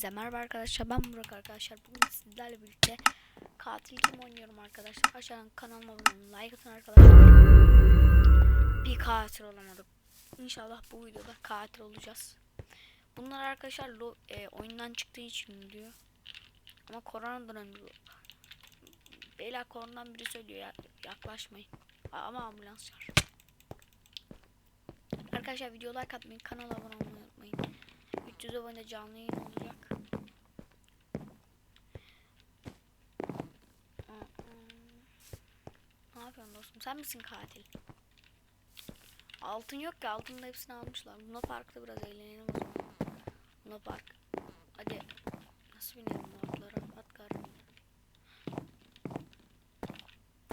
Hepinize merhaba arkadaşlar. Ben Burak arkadaşlar. Bugün sizlerle birlikte katil kim oynuyorum arkadaşlar. Aşağıdan kanalıma abone olun like atın arkadaşlar. Bir katil olamadık. İnşallah bu videoda katil olacağız. Bunlar arkadaşlar lo, e, oyundan çıktığı için diyor. Ama koronadan önce beyler koronadan biri söylüyor ya, yaklaşmayın. Ama ambulans çağır. Arkadaşlar video like atmayı kanala abone olmayı unutmayın. 300 abone canlı yayın olacak. Ne Sen misin katil? Altın yok ki. Altının da hepsini almışlar. Luna Park'ta biraz eğlenelim o zaman. Luna Park. Hadi. Nasıl binelim atlara? At karnına.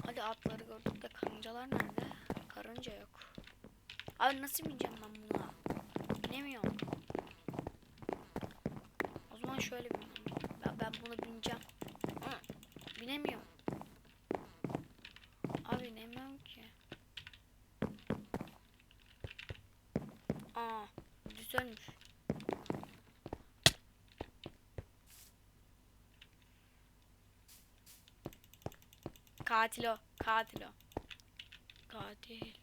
Hadi atları gördük de karıncalar nerede? Karınca yok. Abi nasıl bineceğim ben buna? Binemiyorum. O zaman şöyle binmem. Ben, ben buna bineceğim. Binemiyorum. Abi binemiyorum ki. Aa, güzelmiş. Katil o, katil o. Katil.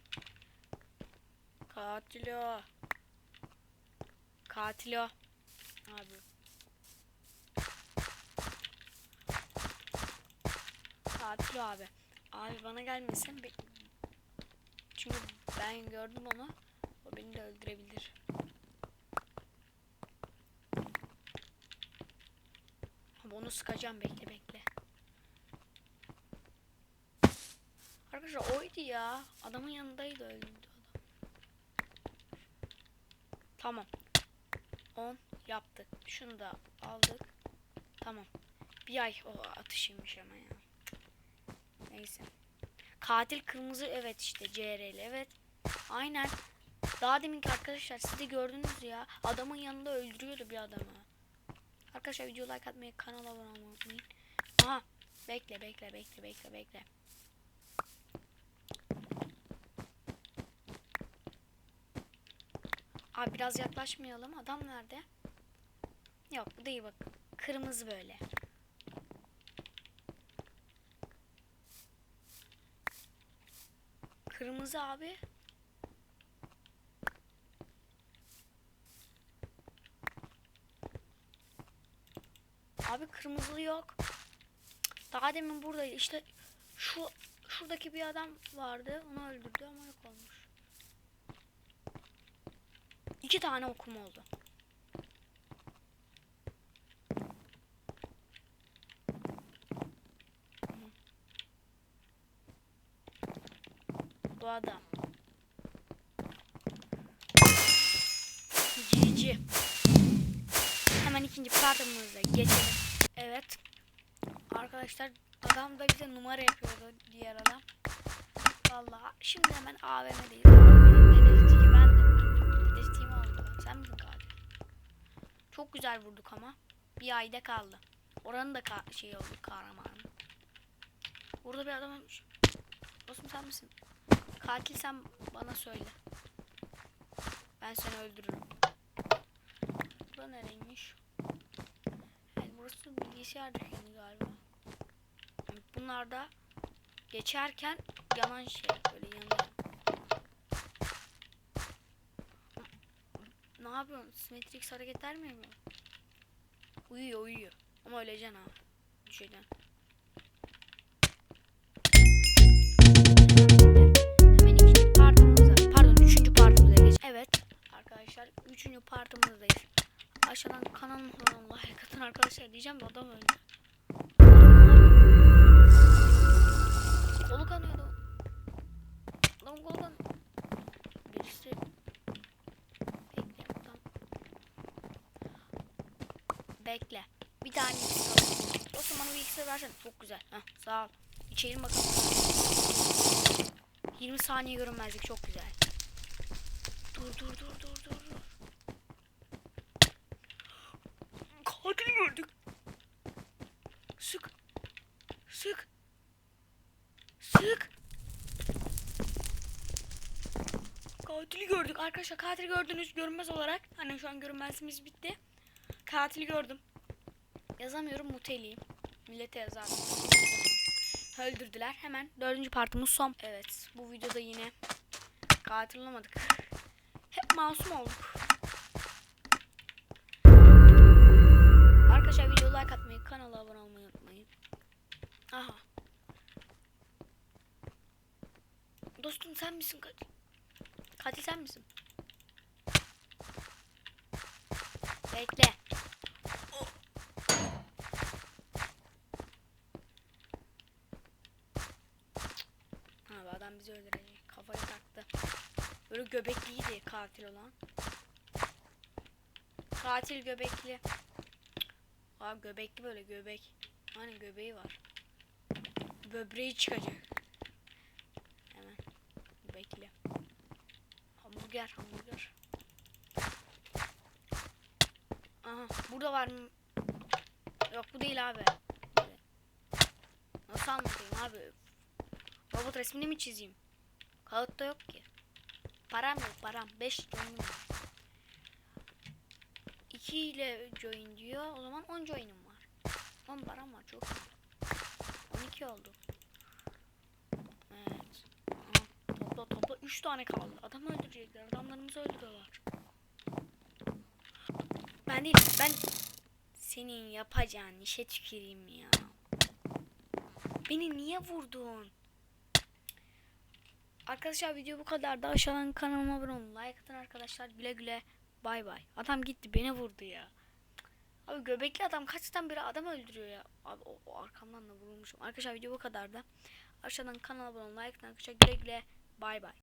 Katil o. Katil o. Abi. Katil o abi. Abi bana gelmesin. Çünkü ben gördüm onu. Beni de öldürebilir. Ama onu sıkacağım bekle bekle. Arkadaşlar oydu ya. Adamın yanındaydı öldü adam. Tamam. 10 yaptık. Şunu da aldık. Tamam. Bir ay o atışıymış ama ya. Neyse. Katil kırmızı evet işte CRL evet. Aynen. Daha deminki arkadaşlar siz de gördünüz ya. Adamın yanında öldürüyordu bir adamı. Arkadaşlar video like atmayı kanala abone olmayı unutmayın. Aha. Bekle bekle bekle bekle bekle. Abi biraz yaklaşmayalım. Adam nerede? Yok bu değil bak. Kırmızı böyle. Kırmızı abi. Abi kırmızı yok. Daha demin buradaydı. İşte şu şuradaki bir adam vardı. Onu öldürdü ama yok olmuş. İki tane okum oldu. Bu adam. Cici. Hemen ikinci partımıza geçelim. Evet. Arkadaşlar adam da bize numara yapıyordu diğer adam. Vallahi şimdi hemen AVM'deyiz. Dedektifi bendim. Dedektifimi aldı. Sen misin katil? Çok güzel vurduk ama. Bir ayda kaldı. Oranın da ka şey oldu kahramanı. Burada bir adam ölmüş. Dostum sen misin? Katil sen bana söyle. Ben seni öldürürüm. Bilgisayar dükkanı galiba. Evet, Bunlar da geçerken yanan şey böyle yanıyor. Ne yapıyorsun? Simetrix hareketler mi yapıyor? Uyuyor uyuyor. Ama öleceksin ha. Düşeceksin. Diyeceğim de adam öldü. Kolu kanıyordu. Adam kolu. Birisi Bekle adam. Bekle. Bir tane iksir alalım. Dostum bana bir iksir versene. Çok güzel. Heh, sağ ol. İçelim bakalım. 20 saniye görünmezlik çok güzel. Dur dur dur dur dur dur. Katil gördük. Sık. Sık. Sık. Katili gördük arkadaşlar. Katili gördünüz görünmez olarak. Hani şu an görünmezliğimiz bitti. Katili gördüm. Yazamıyorum muteliyim. Millete yazar. Öldürdüler. Hemen dördüncü partımız son. Evet bu videoda yine katil olamadık. Hep masum olduk. Arkadaşlar video like atmayı, kanala abone olmayı unutmayın. Aha. Dostum sen misin katil? Katil sen misin? Bekle. Ha bu adam bizi öldürecek. Kafayı taktı. Böyle göbekliydi katil olan. Katil göbekli. Aa göbekli böyle göbek. Hani göbeği var. Böbreği çıkacak. Hemen. Bekle. Hamburger, hamburger. Aha, burada var mı? Yok bu değil abi. Nasıl anlatayım abi? Robot resmini mi çizeyim? Kağıtta yok ki. Param yok param. 5 join'im var. 2 ile join diyor. O zaman 10 join'im var. 10 param var çok iyi. 12 oldu. Evet. Aha, topla topla 3 tane kaldı. Adam öldürecekler. Adamlarımızı öldürüyorlar. Ben değil. Ben senin yapacağın işe tüküreyim ya. Beni niye vurdun? Arkadaşlar video bu kadar. Da aşağıdan kanalıma abone olun. Like atın arkadaşlar. Güle güle. Bay bay. Adam gitti beni vurdu ya. Abi göbekli adam kaçtan beri adam öldürüyor ya. Abi o, o arkamdan da vurulmuşum. Arkadaşlar video bu kadar da. Aşağıdan kanala abone olun. Like atın arkadaşlar. Güle güle. Bay bay.